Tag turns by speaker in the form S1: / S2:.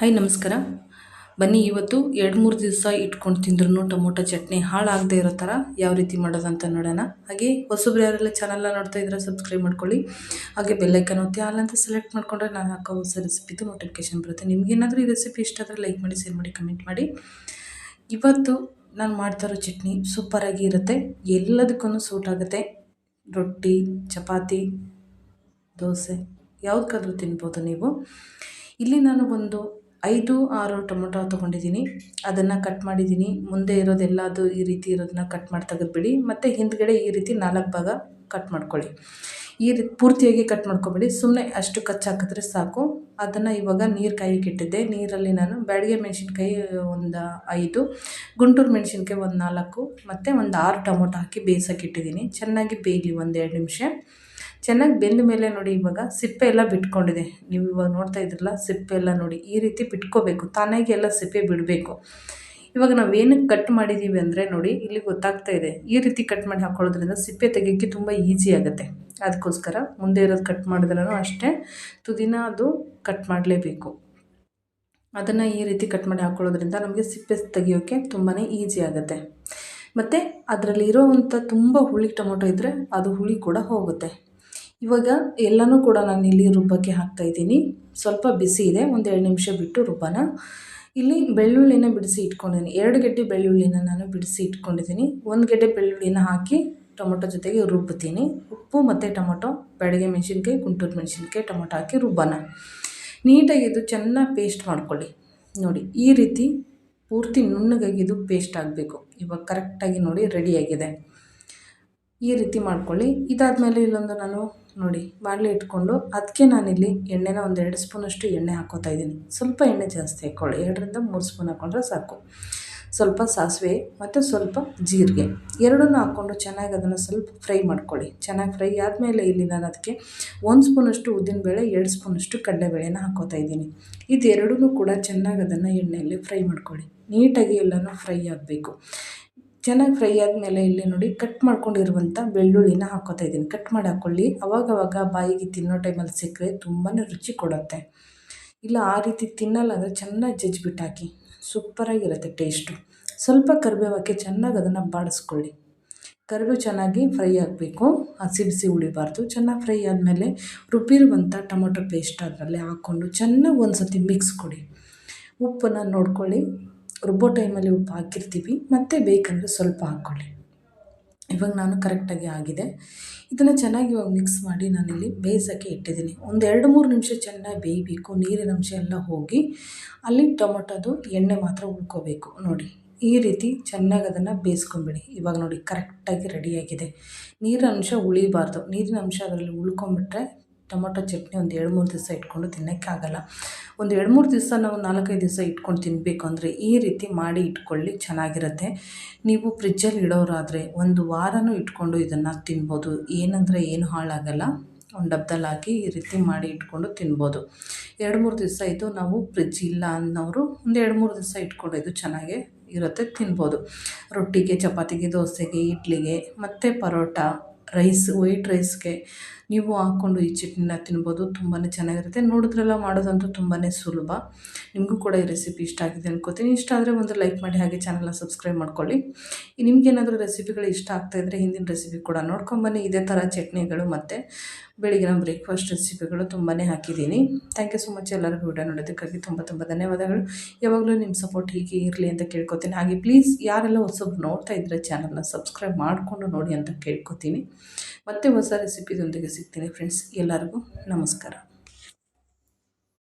S1: Hi, ನಮಸ್ಕಾರ. ಬನ್ನಿ, ಇವತ್ತು ಎರಡು ಮೂರು ದಿವಸ ಇಟ್ಕೊಂಡು ತಿಂದ್ರೂ ಟೊಮೊಟೊ ಚಟ್ನಿ ಹಾಳಾಗದೇ ಇರೋ ಥರ ಯಾವ ರೀತಿ ಮಾಡೋದಂತ ನೋಡೋಣ. ಹಾಗೆ ಹೊಸಬ್ರು ಯಾರೆಲ್ಲ ಚಾನಲ್ನ ನೋಡ್ತಾ ಇದ್ರೆ ಸಬ್ಸ್ಕ್ರೈಬ್ ಮಾಡ್ಕೊಳ್ಳಿ. ಹಾಗೆ ಬೆಲ್ಲೈಕನ್ ಒತ್ತಿ ಅಂತ ಸೆಲೆಕ್ಟ್ ಮಾಡಿಕೊಂಡ್ರೆ ನಾನು ಹಾಕೋ ಹೊಸ ರೆಸಿಪಿದು ನೋಟಿಫಿಕೇಶನ್ ಬರುತ್ತೆ. ನಿಮಗೇನಾದರೂ ಈ ರೆಸಿಪಿ ಇಷ್ಟ ಆದರೆ ಲೈಕ್ ಮಾಡಿ ಶೇರ್ ಮಾಡಿ ಕಮೆಂಟ್ ಮಾಡಿ. ಇವತ್ತು ನಾನು ಮಾಡ್ತಾ ಇರೋ ಚಟ್ನಿ ಸೂಪರಾಗಿ ಇರುತ್ತೆ. ಎಲ್ಲದಕ್ಕೂ ಸೂಟ್ ಆಗುತ್ತೆ. ರೊಟ್ಟಿ, ಚಪಾತಿ, ದೋಸೆ ಯಾವುದಕ್ಕಾದ್ರೂ ತಿನ್ಬೋದು ನೀವು. ಇಲ್ಲಿ ನಾನು ಒಂದು ಐದು ಆರು ಟೊಮೊಟೊ ತೊಗೊಂಡಿದ್ದೀನಿ. ಅದನ್ನು ಕಟ್ ಮಾಡಿದ್ದೀನಿ. ಮುಂದೆ ಇರೋದೆಲ್ಲದು ಈ ರೀತಿ ಇರೋದನ್ನ ಕಟ್ ಮಾಡಿ ತೆಗೆದುಬಿಡಿ. ಮತ್ತು ಹಿಂದ್ಗಡೆ ಈ ರೀತಿ ನಾಲ್ಕು ಭಾಗ ಕಟ್ ಮಾಡ್ಕೊಳ್ಳಿ. ಈ ರೀತಿ ಪೂರ್ತಿಯಾಗಿ ಕಟ್ ಮಾಡ್ಕೊಬೇಡಿ. ಸುಮ್ಮನೆ ಅಷ್ಟು ಕಚ್ಚಾಕಿದ್ರೆ ಸಾಕು. ಅದನ್ನು ಇವಾಗ ನೀರು ಇಟ್ಟಿದ್ದೆ. ನೀರಲ್ಲಿ ನಾನು ಬ್ಯಾಡಿಗೆ ಮೆಣಸಿನ್ಕಾಯಿ ಒಂದು ಐದು, ಗುಂಟೂರು ಮೆಣಸಿನ್ಕಾಯಿ ಒಂದು ನಾಲ್ಕು, ಮತ್ತು ಒಂದು ಆರು ಟೊಮೊಟೊ ಹಾಕಿ ಬೇಯಿಸೋಕೆ ಇಟ್ಟಿದ್ದೀನಿ. ಚೆನ್ನಾಗಿ ಬೇಯಲಿ ಒಂದು ಎರಡು ನಿಮಿಷ. ಚೆನ್ನಾಗಿ ಬೆಂದ ಮೇಲೆ ನೋಡಿ ಇವಾಗ ಸಿಪ್ಪೆ ಎಲ್ಲ ಬಿಟ್ಕೊಂಡಿದೆ. ನೀವು ಇವಾಗ ನೋಡ್ತಾ ಇದ್ರಲ್ಲ, ಸಿಪ್ಪೆ ಎಲ್ಲ ನೋಡಿ ಈ ರೀತಿ ಬಿಟ್ಕೋಬೇಕು, ತಾನಾಗಿ ಎಲ್ಲ ಸಿಪ್ಪೆ ಬಿಡಬೇಕು. ಇವಾಗ ನಾವು ಏನಕ್ಕೆ ಕಟ್ ಮಾಡಿದ್ದೀವಿ ಅಂದರೆ ನೋಡಿ, ಇಲ್ಲಿ ಗೊತ್ತಾಗ್ತಾ ಇದೆ. ಈ ರೀತಿ ಕಟ್ ಮಾಡಿ ಹಾಕೊಳ್ಳೋದ್ರಿಂದ ಸಿಪ್ಪೆ ತೆಗೆಯೋಕ್ಕೆ ತುಂಬ ಈಸಿ ಆಗುತ್ತೆ. ಅದಕ್ಕೋಸ್ಕರ ಮುಂದೆ ಇರೋದು ಕಟ್ ಮಾಡಿದ್ರೂ ಅಷ್ಟೇ, ತುದಿನ ಅದು ಕಟ್ ಮಾಡಲೇಬೇಕು. ಅದನ್ನು ಈ ರೀತಿ ಕಟ್ ಮಾಡಿ ಹಾಕೊಳ್ಳೋದ್ರಿಂದ ನಮಗೆ ಸಿಪ್ಪೆ ತೆಗೆಯೋಕ್ಕೆ ತುಂಬಾ ಈಸಿ ಆಗುತ್ತೆ. ಮತ್ತು ಅದರಲ್ಲಿ ಇರೋವಂಥ ತುಂಬ ಹುಳಿ ಟೊಮೊಟೊ ಇದ್ದರೆ ಅದು ಹುಳಿ ಕೂಡ ಹೋಗುತ್ತೆ. ಇವಾಗ ಎಲ್ಲನೂ ಕೂಡ ನಾನು ಇಲ್ಲಿ ರುಬ್ಬಕ್ಕೆ ಹಾಕ್ತಾಯಿದ್ದೀನಿ ಸ್ವಲ್ಪ ಬಿಸಿ ಇದೆ, ಒಂದು ಎರಡು ನಿಮಿಷ ಬಿಟ್ಟು ರುಬ್ಬನ ಇಲ್ಲಿ ಬೆಳ್ಳುಳ್ಳಿನ ಬಿಡಿಸಿ ಇಟ್ಕೊಂಡಿದ್ದೀನಿ. ಎರಡು ಗಡ್ಡೆ ಬೆಳ್ಳುಳ್ಳಿನ ನಾನು ಬಿಡಿಸಿ ಇಟ್ಕೊಂಡಿದ್ದೀನಿ. ಒಂದು ಗಡ್ಡೆ ಬೆಳ್ಳುಳ್ಳಿನ ಹಾಕಿ ಟೊಮೊಟೊ ಜೊತೆಗೆ ರುಬ್ಬುತ್ತೀನಿ ಉಪ್ಪು ಮತ್ತು ಟೊಮೊಟೊ, ಬೆಳಗ್ಗೆ ಮೆಣಸಿನ್ಕಾಯಿ, ಗುಂಟೂರು ಮೆಣಸಿನ್ಕಾಯಿ, ಟೊಮೊಟೊ ಹಾಕಿ ರುಬ್ಬನ. ನೀಟಾಗಿ ಇದು ಚೆನ್ನಾಗಿ ಪೇಸ್ಟ್ ಮಾಡ್ಕೊಳ್ಳಿ. ನೋಡಿ, ಈ ರೀತಿ ಪೂರ್ತಿ ನುಣ್ಣಗಾಗಿ ಇದು ಪೇಸ್ಟ್ ಆಗಬೇಕು. ಇವಾಗ ಕರೆಕ್ಟಾಗಿ ನೋಡಿ ರೆಡಿಯಾಗಿದೆ ಈ ರೀತಿ ಮಾಡ್ಕೊಳ್ಳಿ. ಇದಾದಮೇಲೆ ಇಲ್ಲೊಂದು ನಾನು ನೋಡಿ, ಬಾಣಲೆ ಇಟ್ಕೊಂಡು ಅದಕ್ಕೆ ನಾನಿಲ್ಲಿ ಎಣ್ಣೆನ ಒಂದು ಎರಡು ಸ್ಪೂನಷ್ಟು ಎಣ್ಣೆ ಹಾಕೋತಾ ಇದ್ದೀನಿ. ಸ್ವಲ್ಪ ಎಣ್ಣೆ ಜಾಸ್ತಿ ಹಾಕ್ಕೊಳ್ಳಿ. ಎರಡರಿಂದ ಮೂರು ಸ್ಪೂನ್ ಹಾಕ್ಕೊಂಡ್ರೆ ಸಾಕು. ಸ್ವಲ್ಪ ಸಾಸಿವೆ ಮತ್ತು ಸ್ವಲ್ಪ ಜೀರಿಗೆ. ಎರಡನ್ನೂ ಹಾಕ್ಕೊಂಡು ಚೆನ್ನಾಗಿ ಅದನ್ನು ಸ್ವಲ್ಪ ಫ್ರೈ ಮಾಡ್ಕೊಳ್ಳಿ. ಚೆನ್ನಾಗಿ ಫ್ರೈ ಆದಮೇಲೆ ಇಲ್ಲಿ ನಾನು ಅದಕ್ಕೆ ಒಂದು ಸ್ಪೂನಷ್ಟು ಉದ್ದಿನಬೇಳೆ ಎರಡು ಸ್ಪೂನಷ್ಟು ಕಡಲೆಬೇಳೆನ ಹಾಕೋತಾ ಇದ್ದೀನಿ. ಇದೆರಡೂ ಕೂಡ ಚೆನ್ನಾಗಿ ಅದನ್ನು ಎಣ್ಣೆಯಲ್ಲಿ ಫ್ರೈ ಮಾಡ್ಕೊಳ್ಳಿ. ನೀಟಾಗಿ ಎಲ್ಲನೂ ಫ್ರೈ ಆಗಬೇಕು. ಚೆನ್ನಾಗಿ ಫ್ರೈ ಆದಮೇಲೆ ಇಲ್ಲಿ ನೋಡಿ ಕಟ್ ಮಾಡ್ಕೊಂಡಿರುವಂಥ ಬೆಳ್ಳುಳ್ಳಿನ ಹಾಕ್ಕೋತಾ ಇದ್ದೀನಿ. ಕಟ್ ಮಾಡಿ ಹಾಕ್ಕೊಳ್ಳಿ ಅವಾಗವಾಗ ಬಾಯಿಗೆ ತಿನ್ನೋ ಟೈಮಲ್ಲಿ ಸಿಕ್ಕರೆ ತುಂಬಾ ರುಚಿ ಕೊಡುತ್ತೆ. ಇಲ್ಲ, ಆ ರೀತಿ ತಿನ್ನಲ್ಲ ಅಂದರೆ ಚೆನ್ನಾಗಿ ಜಜ್ಜಿಬಿಟ್ಟು ಹಾಕಿ. ಸೂಪರಾಗಿರುತ್ತೆ ಟೇಸ್ಟು ಸ್ವಲ್ಪ ಕರಿಬೇವು ಚೆನ್ನಾಗಿ ಅದನ್ನು ಬಾಡಿಸ್ಕೊಳ್ಳಿ. ಕರಿಬೇವು ಚೆನ್ನಾಗಿ ಫ್ರೈ ಆಗಬೇಕು. ಹಸಿ ಬಿಸಿ ಉಳಿಬಾರ್ದು ಚೆನ್ನಾಗಿ ಫ್ರೈ ಆದಮೇಲೆ ರುಬ್ಬಿರುವಂಥ ಟೊಮೊಟೊ ಪೇಸ್ಟ್ ಅದರಲ್ಲಿ ಹಾಕ್ಕೊಂಡು ಚೆನ್ನಾಗಿ ಒಂದು ಸತಿ ಮಿಕ್ಸ್ ಕೊಡಿ. ಉಪ್ಪನ್ನು ನೋಡ್ಕೊಳ್ಳಿ. ರುಬ್ಬೋ ಟೈಮಲ್ಲಿ ಉಪ್ಪು ಹಾಕಿರ್ತೀವಿ. ಮತ್ತೆ ಬೇಕಂದರೆ ಸ್ವಲ್ಪ ಹಾಕ್ಕೊಳ್ಳಿ. ಇವಾಗ ನಾನು ಕರೆಕ್ಟಾಗಿ ಆಗಿದೆ. ಇದನ್ನು ಚೆನ್ನಾಗಿ ಇವಾಗ ಮಿಕ್ಸ್ ಮಾಡಿ ನಾನಿಲ್ಲಿ ಬೇಯಿಸೋಕ್ಕೆ ಇಟ್ಟಿದ್ದೀನಿ. ಒಂದು ಎರಡು ಮೂರು ನಿಮಿಷ ಚೆನ್ನಾಗಿ ಬೇಯಬೇಕು. ನೀರಿನ ಅಂಶ ಎಲ್ಲ ಹೋಗಿ ಅಲ್ಲಿ ಟೊಮೊಟೊದು ಎಣ್ಣೆ ಮಾತ್ರ ಉಳ್ಕೋಬೇಕು. ನೋಡಿ, ಈ ರೀತಿ ಚೆನ್ನಾಗಿ ಅದನ್ನು ಬೇಯಿಸ್ಕೊಂಬಿಡಿ. ಇವಾಗ ನೋಡಿ, ಕರೆಕ್ಟಾಗಿ ರೆಡಿಯಾಗಿದೆ ನೀರಿನ ಅಂಶ ಉಳಿಬಾರ್ದು. ನೀರಿನ ಅಂಶ ಅದರಲ್ಲಿ ಉಳ್ಕೊಂಬಿಟ್ರೆ ಟೊಮೊಟೊ ಚಟ್ನಿ ಒಂದು ಎರಡು ಮೂರು ದಿವಸ ಇಟ್ಕೊಂಡು ತಿನ್ನೋಕ್ಕಾಗಲ್ಲ. ಒಂದು ಎರಡು ಮೂರು ದಿವಸ ನಾವು ನಾಲ್ಕೈದು ದಿವಸ ಇಟ್ಕೊಂಡು ತಿನ್ನಬೇಕು ಅಂದರೆ ಈ ರೀತಿ ಮಾಡಿ ಇಟ್ಕೊಳ್ಳಿ, ಚೆನ್ನಾಗಿರುತ್ತೆ. ನೀವು ಫ್ರಿಜ್ಜಲ್ಲಿ ಇಡೋರಾದರೆ ಒಂದು ವಾರನೂ ಇಟ್ಕೊಂಡು ಇದನ್ನು ತಿನ್ಬೋದು. ಏನಂದರೆ ಏನು ಹಾಳಾಗಲ್ಲ. ಒಂದು ಡಬ್ದಲ್ಲಿ ಹಾಕಿ ಈ ರೀತಿ ಮಾಡಿ ಇಟ್ಕೊಂಡು ತಿನ್ಬೋದು. ಎರಡು ಮೂರು ದಿವಸ ಇದು ನಾವು ಫ್ರಿಜ್ ಇಲ್ಲ ಅನ್ನೋರು ಒಂದು ಎರಡು ಮೂರು ದಿವಸ ಇಟ್ಕೊಂಡು ಇದು ಚೆನ್ನಾಗೇ ಇರುತ್ತೆ, ತಿನ್ಬೋದು. ರೊಟ್ಟಿಗೆ, ಚಪಾತಿಗೆ, ದೋಸೆಗೆ, ಇಡ್ಲಿಗೆ, ಮತ್ತು ಪರೋಟ ರೈಸ್ ವೈಟ್ ರೈಸ್ಗೆ ನೀವು ಹಾಕ್ಕೊಂಡು ಈ ಚಟ್ನಿನ ತಿನ್ಬೋದು ತುಂಬಾ ಚೆನ್ನಾಗಿರುತ್ತೆ. ನೋಡಿದ್ರೆಲ್ಲ, ಮಾಡೋದಂತೂ ತುಂಬಾ ಸುಲಭ. ನಿಮಗೂ ಕೂಡ ಈ ರೆಸಿಪಿ ಇಷ್ಟ ಆಗಿದೆ ಅನ್ಕೋತೀನಿ. ಇಷ್ಟ ಆದರೆ ಒಂದು ಲೈಕ್ ಮಾಡಿ, ಹಾಗೆ ಚಾನಲ್ನ ಸಬ್ಸ್ಕ್ರೈಬ್ ಮಾಡ್ಕೊಳ್ಳಿ. ನಿಮಗೇನಾದರೂ ರೆಸಿಪಿಗಳು ಇಷ್ಟ ಆಗ್ತಾಯಿದ್ರೆ ಹಿಂದಿನ ರೆಸಿಪಿ ಕೂಡ ನೋಡ್ಕೊಂಬನ್ನಿ ಇದೇ ಥರ ಚಟ್ನಿಗಳು ಮತ್ತು ಬೆಳಿಗ್ಗಿನ ಬ್ರೇಕ್ಫಾಸ್ಟ್ ರೆಸಿಪಿಗಳು ತುಂಬಾ ಹಾಕಿದ್ದೀನಿ. ಥ್ಯಾಂಕ್ ಯು ಸೊ ಮಚ್ ಎಲ್ಲರಿಗೂ ವಿಡಿಯೋ ನೋಡೋದಕ್ಕಾಗಿ ತುಂಬ ತುಂಬ ಧನ್ಯವಾದಗಳು. ಯಾವಾಗಲೂ ನಿಮ್ಮ ಸಪೋರ್ಟ್ ಹೀಗೆ ಇರಲಿ ಅಂತ ಕೇಳ್ಕೊತೀನಿ. ಹಾಗೆ ಪ್ಲೀಸ್ ಯಾರೆಲ್ಲ ಹೊಸಬ್ರು ನೋಡ್ತಾ ಇದ್ದರೆ ಚಾನಲ್ನ ಸಬ್ಸ್ಕ್ರೈಬ್ ಮಾಡಿಕೊಂಡು ನೋಡಿ ಅಂತ ಕೇಳ್ಕೊತೀನಿ. ಮತ್ತೆ ಹೊಸ ರೆಸಿಪಿದೊಂದಿಗೆ ಸಿಗ್ತೀನಿ ಫ್ರೆಂಡ್ಸ್ ಎಲ್ಲರಿಗೂ ನಮಸ್ಕಾರ.